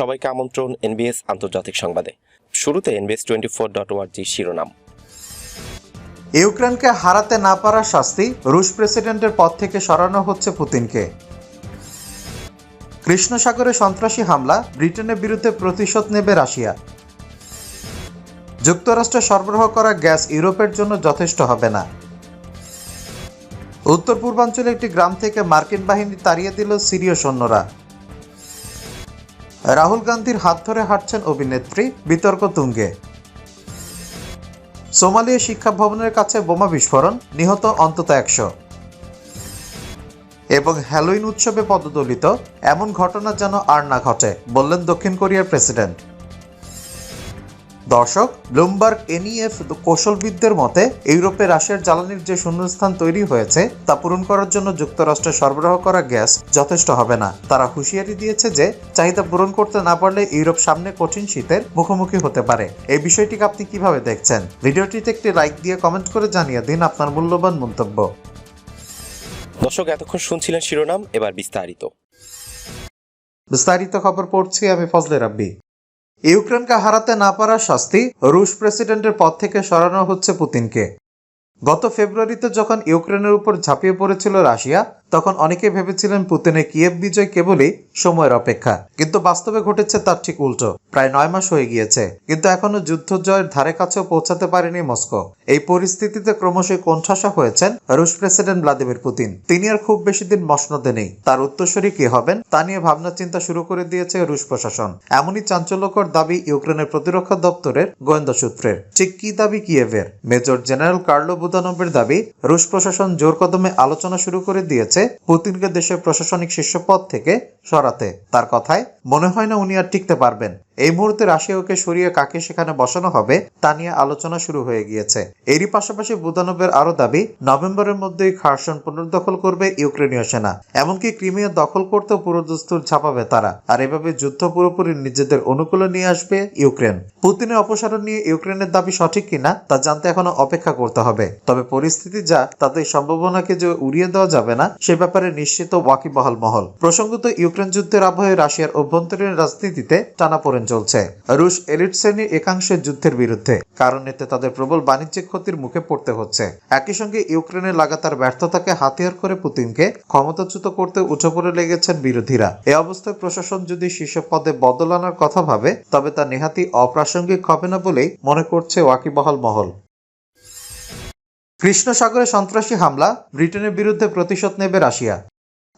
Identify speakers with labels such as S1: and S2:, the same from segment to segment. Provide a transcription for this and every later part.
S1: সবাইকে আমন্ত্রণ এনবিএস আন্তর্জাতিক সংবাদে। শুরুতে এনবিএস টোয়েন্টি ফোর ডট ওয়ার্জি শিরোনাম।
S2: ইউক্রেনকে হারাতে না পারার শাস্তি রুশ প্রেসিডেন্টের পদ থেকে সরানো হচ্ছে পুতিনকে। কৃষ্ণ সাগরে সন্ত্রাসী হামলা, ব্রিটেনের বিরুদ্ধে প্রতিশোধ নেবে রাশিয়া। যুক্তরাষ্ট্রে সরবরাহ করা গ্যাস ইউরোপের জন্য যথেষ্ট হবে না। উত্তর পূর্বাঞ্চলে একটি গ্রাম থেকে মার্কিন বাহিনী তাড়িয়ে দিল সিরীয় সৈন্যরা। রাহুল গান্ধীর হাত ধরে হাঁটছেন অভিনেত্রী বিতর্ক তুঙ্গে। সোমালিয়া শিক্ষা ভবনের কাছে বোমা বিস্ফোরণ, নিহত অন্তত একশো। এবং হ্যালোইন উৎসবে পদদলিত, এমন ঘটনা যেন আর না ঘটে, বললেন দক্ষিণ কোরিয়ার প্রেসিডেন্ট। দর্শক ব্লুমবার্গ এনইএফ কৌশলবিদদের মতে ইউরোপে রাশিয়ার জ্বালানির যে শূন্যস্থান তৈরি হয়েছে তা পূরণ করার জন্য যুক্তরাষ্ট্রে সরবরাহ করা গ্যাস যথেষ্ট হবে না। তারা হুঁশিয়ারি দিয়েছে যে চাহিদা পূরণ করতে না পারলে ইউরোপ সামনে কঠিন শীতের মুখোমুখি হতে পারে। এই বিষয়টিকে আপনি কীভাবে দেখছেন? ভিডিওটিতে একটি লাইক দিয়ে কমেন্ট করে জানিয়ে দিন আপনার মূল্যবান মন্তব্য।
S1: দর্শক এতক্ষণ শুনছিলেন শিরোনাম এবার বিস্তারিত।
S2: বিস্তারিত খবর পড়ছি আমি ফজলে রাব্বি। ইউক্রেনকে হারাতে না পারার শাস্তি রুশ প্রেসিডেন্টের পদ থেকে সরানো হচ্ছে পুতিনকে। গত ফেব্রুয়ারিতে যখন ইউক্রেনের উপর ঝাঁপিয়ে পড়েছিল রাশিয়া তখন অনেকে ভেবেছিলেন পুতিনের কিয়েভ বিজয় কেবলই সময়ের অপেক্ষা। কিন্তু বাস্তবে ঘটেছে তার ঠিক উল্টো। প্রায় নয় মাস হয়ে গিয়েছে। কিন্তু এখনও যুদ্ধ জয়ের ধারে কাছেও পৌঁছাতে পারেনি মস্কো। এই পরিস্থিতিতে ক্রমশই কোণঠাসা হয়েছেন রুশ প্রেসিডেন্ট ভ্লাদিমির পুতিন। তিনি আর খুব বেশি দিন মসনদে নেই। তার উত্তরসূরি কি হবেন, তা নিয়ে ভাবনা চিন্তা শুরু করে দিয়েছে রুশ প্রশাসন। এমনই চাঞ্চল্যকর দাবি ইউক্রেনের প্রতিরক্ষা দপ্তরের গোয়েন্দা সূত্রের। ঠিক কি দাবি কিয়েভের? মেজর জেনারেল কার্লো বুদানবের দাবি, রুশ প্রশাসন জোর কদমে আলোচনা শুরু করে দিয়েছে পুতিনকে দেশের প্রশাসনিক শীর্ষ পদ থেকে সরাতে। তার কথায়, মনে হয় না উনি আর টিকতে পারবেন। এই মুহূর্তে রাশিয়াকে সরিয়ে কাকে সেখানে বসানো হবে, তা নিয়ে আলোচনা শুরু হয়ে গিয়েছে। এরই পাশাপাশি বুদানবের আরও দাবি, নভেম্বরের মধ্যেই খারসন পুনর্দখল করবে ইউক্রেনীয় সেনা। এমনকি ক্রিমিয়া দখল করতেও পুরোদস্তুর ছাপাবে তারা। আর এভাবে যুদ্ধ পুরোপুরি নিজেদের অনুকূলে নিয়ে আসবে ইউক্রেন। পুতিনের অপসারণ নিয়ে ইউক্রেনের দাবি সঠিক কিনা তা জানতে এখনও অপেক্ষা করতে হবে। তবে পরিস্থিতি যা তাদের সম্ভাবনাকে যে উড়িয়ে দেওয়া যাবে না, সে ব্যাপারে নিশ্চিত ওয়াকিবহাল মহল। প্রসঙ্গত, ইউক্রেন যুদ্ধের আবহে রাশিয়ার অভ্যন্তরীণ রাজনীতিতে টানা টানাপোড়েন চলছে। রুশ এলিট শ্রেণির একাংশের যুদ্ধের বিরুদ্ধে। কারণ এতে তাদের প্রবল বাণিজ্যিক ক্ষতির মুখে পড়তে হচ্ছে। একই সঙ্গে ইউক্রেনের লাগাতার ব্যর্থতাকে হাতিয়ার করে পুতিনকে ক্ষমতাচ্যুত করতে উঠে পড়ে লেগেছেন বিরোধীরা। এ অবস্থায় প্রশাসন যদি শীর্ষ পদে বদল আনার কথা ভাবে, তবে তা নেহাতি অপ্রাসঙ্গিক হবে না বলেই মনে করছে ওয়াকিবহাল মহল। কৃষ্ণ সাগরে সন্ত্রাসী হামলা, ব্রিটেনের বিরুদ্ধে প্রতিশোধ নেবে রাশিয়া।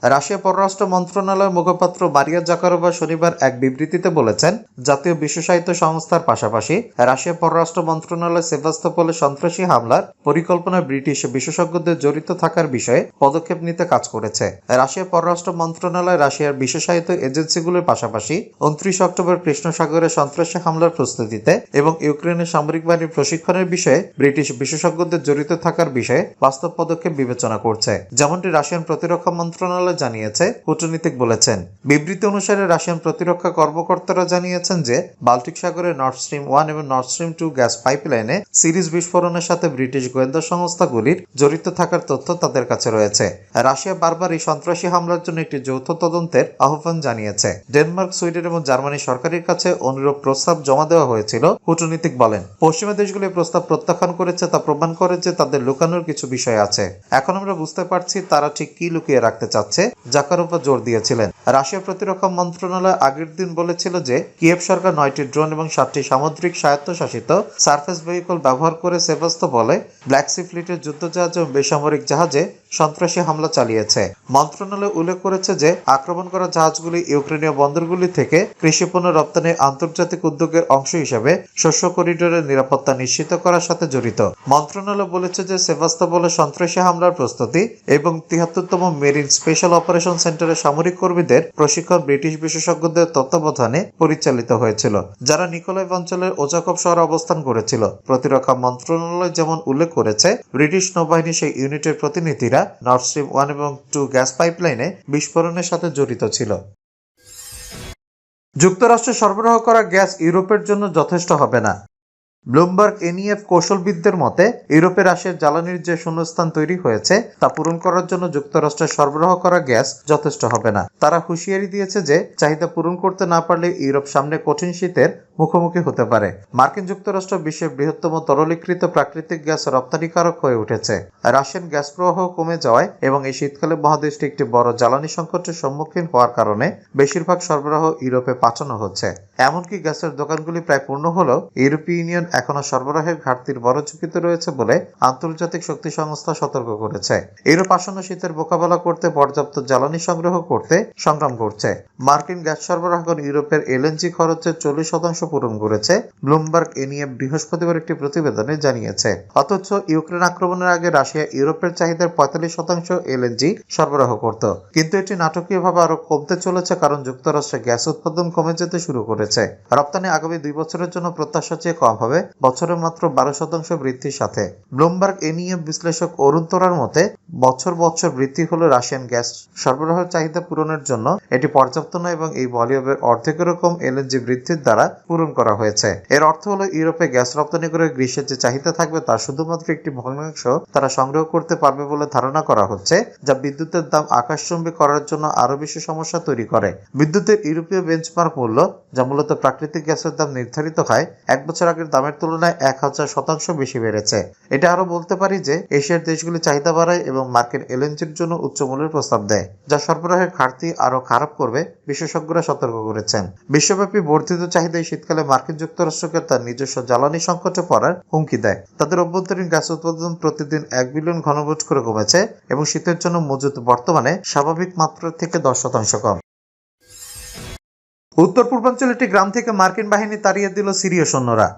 S2: রাশিয়া পররাষ্ট্র মন্ত্রণালয়ের মুখপাত্র মারিয়া জাকারোভা শনিবার এক বিবৃতিতে বলেছেন, জাতীয় বিশ্বসাহিত্য সংস্থার পাশাপাশি রাশিয়া পররাষ্ট্র মন্ত্রণালয় সেভাস্তোপলে সন্ত্রাসী হামলার পরিকল্পনায় ব্রিটিশ বিশেষজ্ঞদের জড়িত থাকার বিষয়ে পদক্ষেপ নিতে কাজ করেছে। রাশিয়া পররাষ্ট্র মন্ত্রণালয় রাশিয়ার বিশেষায়িত এজেন্সিগুলোর পাশাপাশি উনত্রিশ অক্টোবর কৃষ্ণ সাগরে সন্ত্রাসী হামলার প্রস্তুতিতে এবং ইউক্রেনের সামরিক বাহিনীর প্রশিক্ষণের বিষয়ে ব্রিটিশ বিশেষজ্ঞদের জড়িত থাকার বিষয়ে বাস্তব পদক্ষেপ বিবেচনা করছে। যেমনটি রাশিয়ান প্রতিরক্ষা মন্ত্রণালয় জানিয়েছে, কূটনীতিক বলেছেন। বিবৃতি অনুসারে রাশিয়ান প্রতিরক্ষা কর্মকর্তারা জানিয়েছেন যে, বাল্টিক সাগরে নর্থ স্ট্রিম ওয়ান এবং নর্থ স্ট্রিম টু গ্যাস পাইপলাইনে সিরিজ বিস্ফোরণের সাথে ব্রিটিশ গোয়েন্দা সংস্থাগুলির জড়িত থাকার তথ্য তাদের কাছে রয়েছে। রাশিয়া বারবার এই সন্ত্রাসী হামলার জন্য একটি যৌথ তদন্তের আহ্বান জানিয়েছে। ডেনমার্ক, সুইডেন এবং জার্মানি সরকারের কাছে অনুরূপ প্রস্তাব জমা দেওয়া হয়েছিল, কূটনীতিক বলেন। পশ্চিমা দেশগুলি প্রস্তাব প্রত্যাখ্যান করেছে তা প্রমাণ করে যে তাদের লুকানোর কিছু বিষয় আছে। এখন আমরা বুঝতে পারছি তারা ঠিক কি লুকিয়ে রাখতে চাচ্ছে। জাকার উপর জোর দিয়েছিলেন। রাশিয়া প্রতিরক্ষা মন্ত্রণালয় আগের দিন বলেছিল যে, কিয়েভ সরকার নয়টি ড্রোন এবং সাতটি সামুদ্রিক স্বায়ত্তশাসিত সার্ফেস ভেহিকল ব্যবহার করে সেভাস্ত বলে ব্ল্যাক সি ফ্লিটের যুদ্ধজাহাজ এবং বেসামরিক জাহাজে সন্ত্রাসী হামলা চালিয়েছে। মন্ত্রণালয় উল্লেখ করেছে যে, আক্রমণ করা জাহাজগুলি ইউক্রেনীয় বন্দরগুলি থেকে কৃষি পণ্য রপ্তানির আন্তর্জাতিক উদ্যোগের অংশ হিসেবে শস্য করিডোরের নিরাপত্তা নিশ্চিত করার সাথে জড়িত। মন্ত্রণালয় বলেছে যে সেভাস্তোপলে সন্ত্রাসী হামলার প্রস্তুতি এবং তিহাত্তরতম মেরিন স্পেশাল অপারেশন সেন্টারের সামরিক কর্মীদের প্রশিক্ষণ ব্রিটিশ বিশেষজ্ঞদের তত্ত্বাবধানে পরিচালিত হয়েছিল, যারা নিকোলাইভ অঞ্চলের ওজাকব শহরে অবস্থান করেছিল। প্রতিরক্ষা মন্ত্রণালয় যেমন উল্লেখ করেছে, ব্রিটিশ নৌবাহিনী সেই ইউনিটের প্রতিনিধিরা নর্থ স্ট্রিম ওয়ান এবং টু গ্যাস পাইপলাইনে বিস্ফোরণের সাথে জড়িত ছিল। যুক্তরাষ্ট্রে সরবরাহ করা গ্যাস ইউরোপের জন্য যথেষ্ট হবে না। ব্লুমবার্গ এনইএফ কৌশলবিদদের মতে, ইউরোপে রাশিয়ার জ্বালানির যে শূন্যস্থান তৈরি হয়েছে, তা পূরণ করার জন্য যুক্তরাষ্ট্রের সরবরাহ করা গ্যাস যথেষ্ট হবে না। তারা হুঁশিয়ারি দিয়েছে যে, চাহিদা পূরণ করতে না পারলে ইউরোপ সামনে কঠিন শীতের মুখোমুখি হতে পারে। মার্কিন যুক্তরাষ্ট্র বিশ্বের বৃহত্তম তরলীকৃত প্রাকৃতিক গ্যাস রপ্তানিকারক হয়ে উঠেছে। রাশিয়ান গ্যাস প্রবাহ কমে যাওয়ায় এবং এই শীতকালে মহাদেশটি একটি বড় জ্বালানি সংকটের সম্মুখীন হওয়ার কারণে বেশিরভাগ সরবরাহ ইউরোপে পাঠানো হচ্ছে। এমনকি গ্যাসের দোকানগুলি প্রায় পূর্ণ হলেও ইউরোপীয় ইউনিয়ন এখনও সরবরাহের ঘাটতির বড় ঝুঁকিতে রয়েছে বলে আন্তর্জাতিক শক্তি সংস্থা সতর্ক করেছে। ইউরোপ আসন্ন শীতের মোকাবেলা করতে পর্যাপ্ত জ্বালানি সংগ্রহ করতে সংগ্রাম করছে। মার্কিন গ্যাস সরবরাহকারী ইউরোপের এলএনজি খরচের চল্লিশ শতাংশ পূরণ করেছে। ব্লুমবার্গ এ নিয়ে বৃহস্পতিবার একটি প্রতিবেদনে জানিয়েছে। অথচ ইউক্রেন আক্রমণের আগে রাশিয়া ইউরোপের চাহিদার পঁয়তাল্লিশ শতাংশ এলএনজি সরবরাহ করত। কিন্তু এটি নাটকীয়ভাবে আরও কমতে চলেছে কারণ যুক্তরাষ্ট্রে গ্যাস উৎপাদন কমে যেতে শুরু করেছে। রপ্তানি আগামী দুই বছরের জন্য প্রত্যাশা চেয়ে কম হবে, বছরে মাত্র বারো শতাংশ বৃদ্ধির সাথে। ব্লুমবার্গ এ নিয়ে বিশ্লেষক অরুণ তোরার মতে, বছর বছর বৃদ্ধি হলো রাশিয়ান গ্যাস সরবরাহের চাহিদা পূরণের জন্য এটি পর্যাপ্ত নয় এবং এই ভলিউমের অর্ধেকের রকম এলএনজি বৃদ্ধির দ্বারা পূরণ করা হয়েছে। এর অর্থ হলো, ইউরোপে গ্যাস রপ্তানি করে গ্রীষ্মের যে চাহিদা থাকবে তার শুধুমাত্র একটি ভগ্নাংশ তারা সংগ্রহ করতে পারবে বলে ধারণা করা হচ্ছে, যা বিদ্যুতের দাম আকাশচুম্বী করার জন্য আরও বেশি সমস্যা তৈরি করে। বিদ্যুতের ইউরোপীয় বেঞ্চমার্ক মূল্য, যা মূলত প্রাকৃতিক গ্যাসের দাম নির্ধারিত হয়, এক বছর আগের দামের তুলনায় এক হাজার শতাংশ বেশি বেড়েছে। এটা আরও বলতে পারি যে, এশিয়ার দেশগুলি চাহিদা বাড়ায় এবং মার্কেট এলএনজির জন্য উচ্চ মূল্যের প্রস্তাব দেয়, যা সরবরাহের ঘাটতি আরও খারাপ করবে, বিশেষজ্ঞরা সতর্ক করেছেন। বিশ্বব্যাপী বর্ধিত চাহিদা এই শীতকালে মার্কিন যুক্তরাষ্ট্রকে তার নিজস্ব জ্বালানি সংকটে পড়ার হুমকি দেয়। তাদের অভ্যন্তরীণ গ্যাস উৎপাদন প্রতিদিন এক বিলিয়ন ঘনফুট করে কমেছে এবং শীতের জন্য মজুত বর্তমানে স্বাভাবিক মাত্রা থেকে দশ শতাংশ কম। উত্তর পূর্বাঞ্চলের একটি গ্রাম থেকে মার্কিন বাহিনী তাড়িয়ে দিল সিরীয় সৈন্যরা।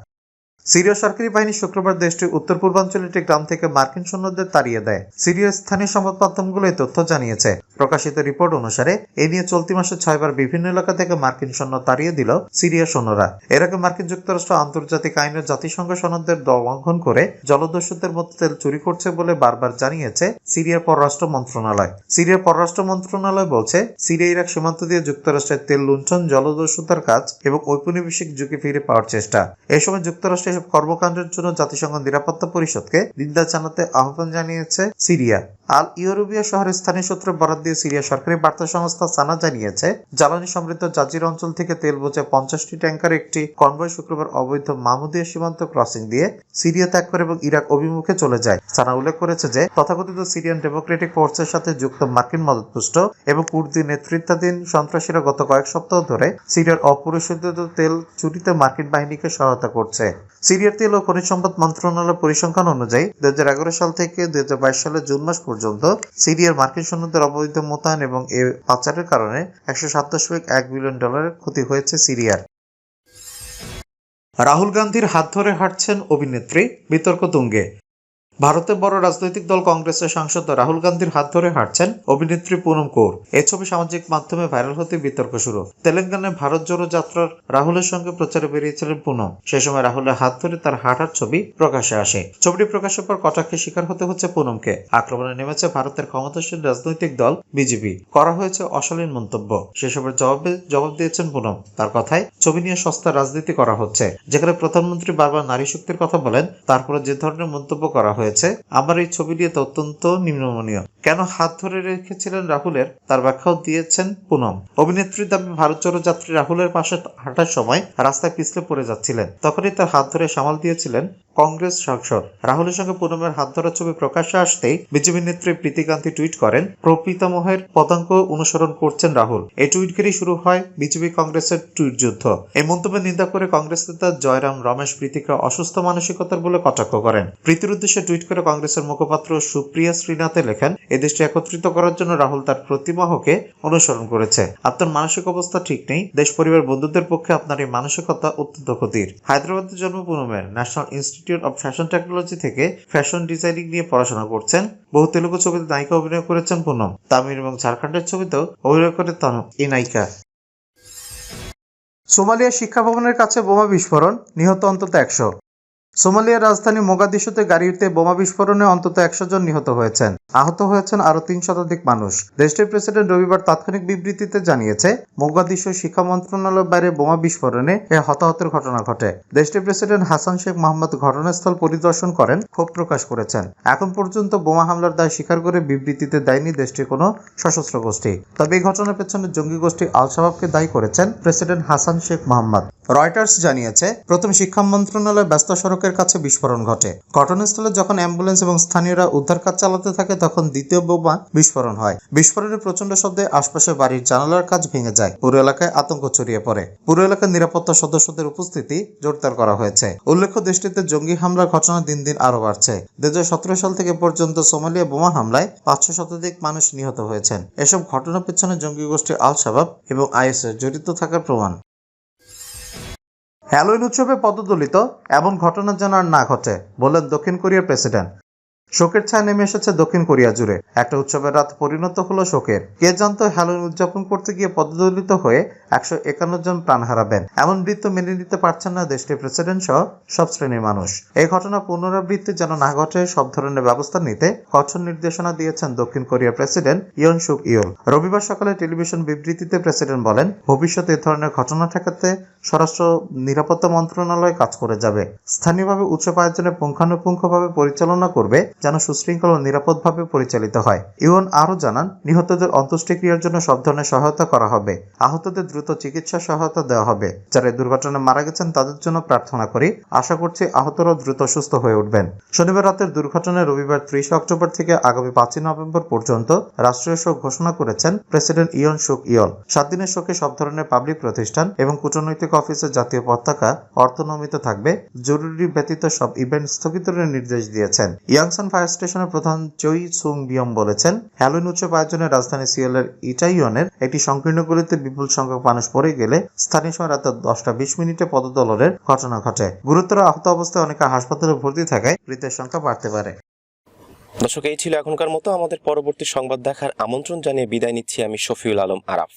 S2: সিরিয় সরকারি বাহিনী শুক্রবার দেশটির উত্তর পূর্বাঞ্চলের একটি গ্রাম থেকে মার্কিন সৈন্যদের তাড়িয়ে দেয়। সিরিয় স্থানীয় সংবাদ মাধ্যমগুলো এই তথ্য জানিয়েছে। প্রকাশিত রিপোর্ট অনুসারে, এ নিয়ে চলতি মাসে ছয়বার বিভিন্ন এলাকা থেকে মার্কিন সৈন্য তাড়িয়ে দিল সিরিয়া সৈন্যরা। এর আগে মার্কিন যুক্তরাষ্ট্র আন্তর্জাতিক আইনের জাতিসংঘ সনদের লঙ্ঘন করে জলদস্যুদের মধ্যে তেল চুরি করছে বলে বারবার জানিয়েছে সিরিয়ার পররাষ্ট্র মন্ত্রণালয়। সিরিয়ার পররাষ্ট্র মন্ত্রণালয় বলছে, সিরিয়া ইরাক সীমান্ত দিয়ে যুক্তরাষ্ট্রের তেল লুণ্ঠন, জলদস্যুতার কাজ এবং ঔপনিবেশিক যুগে ফিরে পাওয়ার চেষ্টা। এ সময় যুক্তরাষ্ট্র এসব কর্মকাণ্ডের জন্য জাতিসংঘ নিরাপত্তা পরিষদকে নিন্দা জানাতে আহ্বান জানিয়েছে সিরিয়া। আল ইউরোবিয়া শহরের স্থানীয় সূত্রে বরাদ দিয়ে সিরিয়া সরকারি বার্তা সংস্থা সানা জানিয়েছে, জ্বালানি সমৃদ্ধ জাজির অঞ্চল থেকে তেল বোঝে পঞ্চাশটি ট্যাঙ্কার একটি কনভয় শুক্রবার অবৈধ মাহমুদিয়া সীমান্ত ক্রসিং দিয়ে সিরিয়া ত্যাগ করে এবং ইরাক অভিমুখে চলে যায়। সানা উল্লেখ করেছে যে, তথাকথিত সিরিয়ান ডেমোক্রেটিক ফোর্সের সাথে যুক্ত মার্কিন মদতপুষ্ট এবং কুর্দি নেতৃত্বাধীন সন্ত্রাসীরা গত কয়েক সপ্তাহ ধরে সিরিয়ার অপরিশোধিত তেল চুরিতে মার্কিন বাহিনীকে সহায়তা করছে। সিরিয়ার তেল ও খনিজ সম্পদ মন্ত্রণালয়ের পরিসংখ্যান অনুযায়ী, দুই হাজার এগারো সাল থেকে দুই সালের জুন মাস পর্যন্ত সিরিয়ার মার্কিন সৈন্যদের অবৈধ মোতায়েন এবং এ পাচারের কারণে একশো সাত দশমিক এক বিলিয়ন ডলারের ক্ষতি হয়েছে সিরিয়ার। রাহুল গান্ধীর হাত ধরে হাঁটছেন অভিনেত্রী বিতর্ক তুঙ্গে। ভারতের বড় রাজনৈতিক দল কংগ্রেসের সাংসদ রাহুল গান্ধীর হাত ধরে হাঁটছেন অভিনেত্রী পুনম কৌর। এ ছবি সামাজিক মাধ্যমে ভাইরাল হতে বিতর্ক শুরু। তেলেঙ্গানায় ভারত জোড়ো যাত্রার রাহুলের সঙ্গে প্রচারে বেরিয়েছিলেন পুনম। সে সময় রাহুলের হাত ধরে তার হাঁটার ছবি প্রকাশে আসে। ছবিটি প্রকাশের পর কটাক্ষের শিকার হতে হচ্ছে পুনমকে। আক্রমণে নেমেছে ভারতের ক্ষমতাসীন রাজনৈতিক দল বিজেপি। করা হয়েছে অশালীন মন্তব্য। সেসবের জবাবে জবাব দিয়েছেন পুনম। তার কথায়, ছবি নিয়ে সস্তা রাজনীতি করা হচ্ছে। যেখানে প্রধানমন্ত্রী বারবার নারী শক্তির কথা বলেন, তারপরে যে ধরনের মন্তব্য করা হয়েছে আমার এই ছবি নিয়ে অত্যন্ত নিম্নমনীয় কেন হাত ধরে রেখেছিলেন রাহুলের? তার ব্যাখ্যাও দিয়েছেন পুনম। অভিনেত্রীর দাবি, ভারত জোড়ো যাত্রী রাহুলের পাশে হাঁটার সময় রাস্তায় পিছলে পড়ে যাচ্ছিলেন। তখনই তার হাত ধরে সামাল দিয়েছিলেন কংগ্রেস সাংসদ রাহুলের সঙ্গে পুনমের হাত ধরা ছবি প্রকাশ্যে আসতেই বিজেপি নেত্রী প্রীতি গান্ধী টুইট করেন প্রপিতামহের পদাঙ্ক অনুসরণ করছেন রাহুল। এই টুইট করেই শুরু হয় বিজেপি কংগ্রেসের টুইট যুদ্ধ। এই মন্তব্যের নিন্দা করে কংগ্রেস নেতা জয়রাম রমেশ প্রীতিকে অসুস্থ মানসিকতার বলে কটাক্ষ করেন। প্রীতির উদ্দেশ্যে টুইট করে কংগ্রেসের মুখপাত্র সুপ্রিয়া শ্রীনাথে লেখেন এদেশটি একত্রিত করার জন্য রাহুল তার প্রতিমাহকে অনুসরণ করেছে। আপনার মানসিক অবস্থা ঠিক নেই। দেশ, পরিবার, বন্ধুদের পক্ষে আপনার এই মানসিকতা অত্যন্ত ক্ষতির। হায়দ্রাবাদের জন্ম পুনমের national institute of fashion technology থেকে ফ্যাশন ডিজাইনিং নিয়ে পড়াশোনা করছেন। বহু তেলুগু ছবিতে নায়িকা অভিনয় করেছেন পুনম। তামিল এবং ঝাড়খণ্ডের ছবিতেও অভিনয় করে তন, এই নায়িকা। সোমালিয়া শিক্ষা ভবনের কাছে বোমা বিস্ফোরণ, নিহত অন্তত একশো। সোমালিয়ার রাজধানী মোগাদিশুতে গাড়িতে বোমা বিস্ফোরণে অন্তত একশো জন নিহত হয়েছেন। আহত হয়েছেন আরও তিন শতাধিক মানুষ। দেশটির প্রেসিডেন্ট রবিবার তাৎক্ষণিক বিবৃতিতে জানিয়েছে মোগাদিশু শিক্ষা মন্ত্রণালয়ের বাইরে বোমা বিস্ফোরণে এ হতাহতের ঘটনা ঘটে। দেশটির প্রেসিডেন্ট হাসান শেখ মোহাম্মদ ঘটনাস্থল পরিদর্শন করেন, ক্ষোভ প্রকাশ করেছেন। এখন পর্যন্ত বোমা হামলার দায় স্বীকার করে বিবৃতিতে দেয়নি দেশটির কোনো সশস্ত্র গোষ্ঠী। তবে এই ঘটনার পেছনে জঙ্গি গোষ্ঠী আল শাবাবকে দায়ী করেছেন president Hassan Sheikh Mohamud Reuters জানিয়েছে, প্রথম শিক্ষা মন্ত্রণালয় ব্যস্ত সড়কের কাছে বিস্ফোরণ ঘটে। ঘটনাস্থলে যখন অ্যাম্বুলেন্স এবং স্থানীয়রা উদ্ধার কাজ চালাতে থাকে, তখন দ্বিতীয় বোমা বিস্ফোরণ হয়। বিস্ফোরণের প্রচণ্ড শব্দে আশপাশে বাড়ির জানালার কাজ ভেঙে যায়। পুরো এলাকায় আতঙ্ক ছড়িয়ে পড়ে। পুরো এলাকার নিরাপত্তা সদস্যদের উপস্থিতি জোরদার করা হয়েছে। উল্লেখ্য, দেশটিতে জঙ্গি হামলার ঘটনা দিন দিন আরও বাড়ছে। দু হাজার সতেরো সাল থেকে পর্যন্ত সোমালিয়া বোমা হামলায় পাঁচশো শতাধিক মানুষ নিহত হয়েছেন। এসব ঘটনার পেছনে জঙ্গি গোষ্ঠী আল শাবাব এবং আইএসএস জড়িত থাকার প্রমাণ। হ্যালোইন উৎসবে পদদলিত এমন ঘটনা যেন আর না ঘটে বললেন দক্ষিণ কোরিয়ার প্রেসিডেন্ট। শোকের ছায়া নেমে এসেছে দক্ষিণ কোরিয়া জুড়ে। একটা উৎসবের রাত পরিণত হলো শোকের। কে জানতো হ্যালোইন উদযাপন করতে গিয়ে পদদলিত হয়ে একশো একান্ন জন প্রাণ হারাবেন। এমন মৃত্যু মেনে নিতে পারছেন না দেশটির প্রেসিডেন্ট সহ সব শ্রেণির মানুষ। এই ঘটনা পুনরাবৃত্তি যেন না ঘটে, সব ধরনের ব্যবস্থা নিতে কঠোর নির্দেশনা দিয়েছেন দক্ষিণ কোরিয়ার প্রেসিডেন্ট ইয়ন সুক ইউল রবিবার সকালে টেলিভিশন বিবৃতিতে প্রেসিডেন্ট বলেন, ভবিষ্যতে এ ধরনের ঘটনা ঠেকাতে স্বরাষ্ট্র নিরাপত্তা মন্ত্রণালয় কাজ করে যাবে। স্থানীয়ভাবে উৎসব আয়োজনে পুঙ্খানুপুঙ্খভাবে পরিচালনা করবে যেন সুশৃঙ্খল ও নিরাপদভাবে পরিচালিত হয়। ইউন আরও জানান, নিহতদের অন্ত্যেষ্টিক্রিয়ার জন্য সব ধরনের সহায়তা করা হবে। আহতদের দ্রুত চিকিৎসা সহায়তা দেওয়া হবে। যারা দুর্ঘটনায় মারা গেছেন, তাদের জন্য প্রার্থনা করি। আশা করছি আহতরাও দ্রুত সুস্থ হয়ে উঠবেন। শনিবার রাতের দুর্ঘটনায় রবিবার ত্রিশ অক্টোবর থেকে আগামী পাঁচই নভেম্বর পর্যন্ত রাষ্ট্রীয় শোক ঘোষণা করেছেন প্রেসিডেন্ট ইয়ন সুক ইয়ল। সাত দিনের শোকে সব ধরনের পাবলিক প্রতিষ্ঠান এবং কূটনৈতিক অফিসের জাতীয় পতাকা অর্থনমিত থাকবে। জরুরি ব্যতীত সব ইভেন্ট স্থগিতের নির্দেশ দিয়েছেন। ইয়াংসান ফায়ার স্টেশনের প্রধান চই সুং বিয়ম বলেছেন হ্যালোইন উৎসব আয়োজনে রাজধানী সিওলের ইটাইয়নের একটি সংকীর্ণ গলিতে বিপুল সংখ্যক মানুষ পড়ে গেলে স্থানীয় সময় রাত দশটা বিশ মিনিটে পদদলের ঘটনা ঘটে। গুরুতর আহত অবস্থায় অনেকে হাসপাতালে ভর্তি থাকায় মৃতের সংখ্যা বাড়তে পারে।
S1: দর্শক, এই ছিল এখনকার মতো। আমাদের পরবর্তী সংবাদ দেখার আমন্ত্রণ জানিয়ে বিদায় নিচ্ছি আমি শফিউল আলম আরাফ।